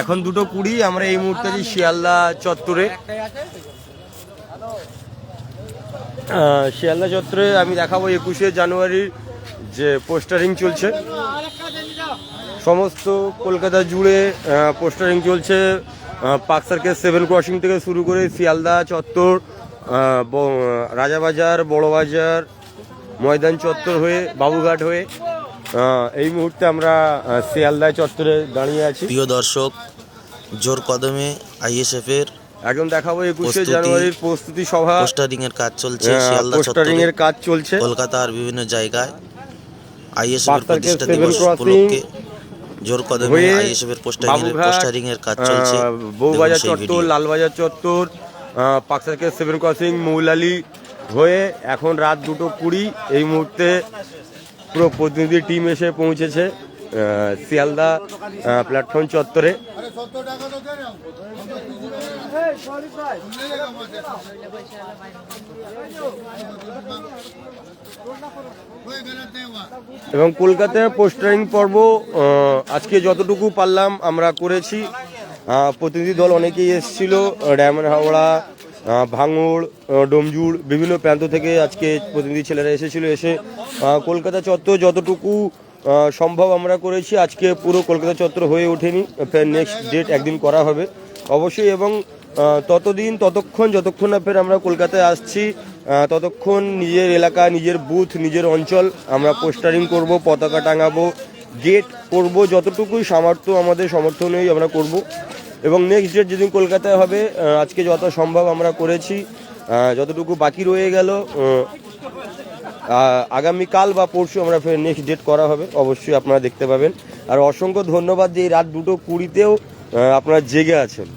এখন দুটো কুড়ি, আমরা এই মুহূর্তে আছি শিয়ালদা চত্বরে। শিয়ালদা চত্বরে আমি দেখাবো একুশে জানুয়ারির যে পোস্টারিং চলছে। সমস্ত কলকাতা জুড়ে পোস্টারিং চলছে। পার্ক সার্কেল সেভেন ক্রসিং থেকে শুরু করে শিয়ালদা চত্বর রাজাবাজার, বড়বাজার, ময়দান চত্বর হয়ে, বাবুঘাট হয়ে এই মুহূর্তে আমরা আহ, শিয়ালদা চত্বরে দাঁড়িয়ে আছি। প্রিয় দর্শক জোর কদমে আইএসএফ এর একদম দেখাবো একুশে জানুয়ারির প্রস্তুতি সভা। পোস্টারিং এর কাজ চলছে শিয়ালদা পোস্টারিং এর কাজ চলছে। কলকাতার বিভিন্ন জায়গায় আইএসএফ এর প্রতিষ্ঠা দিবস উপলক্ষে জোর কদমে আইএসএফ এর পোস্টারিং এর পোস্টারিং এর কাজ চলছে বউবাজার চত্বর লালবাজার চত্বর park circle seven crossing Moulali হয়ে এখন রাত দুটো কুড়ি এই মুহূর্তে পুরো প্রতিনিধি টিম এসে পৌঁছেছে শিয়ালদা প্ল্যাটফর্ম চত্বরে। এবং কলকাতায় পোস্টারিং পর্ব আজকে যতটুকু পারলাম আমরা করেছি। প্রতিনিধি দল অনেকেই এসেছিল ডায়মন্ড হাওড়া ভাঙড় ডোমজুড়, বিভিন্ন প্রান্ত থেকে আজকে প্রতিনিধি ছেলেরা এসেছিল, এসে কলকাতা চত্বর যতটুকু সম্ভব আমরা করেছি, আজকে পুরো কলকাতা চত্বর হয়ে ওঠেনি, ফের নেক্সট ডেট একদিন করা হবে। অবশ্যই এবং ততদিন, ততক্ষণ, যতক্ষণ না ফের আমরা কলকাতায় আসছি ততক্ষণ নিজের এলাকা, নিজের বুথ, নিজের অঞ্চল আমরা পোস্টারিং করব, পতাকা টাঙাবো গেট করব, যতটুকুই সামর্থ্য আমাদের সমর্থনেই আমরা করব। এবং নেক্সট ডেট যেদিন কলকাতায় হবে আজকে যত সম্ভব আমরা করেছি যতটুকু বাকি রয়ে গেল আগামী কাল আগামীকাল বা পরশু আমরা ফের নেক্সট ডেট করা হবে, অবশ্যই আপনারা দেখতে পাবেন। আর অসংখ্য ধন্যবাদ যে রাত দুটো কুড়িতেও আপনারা জেগে আছেন।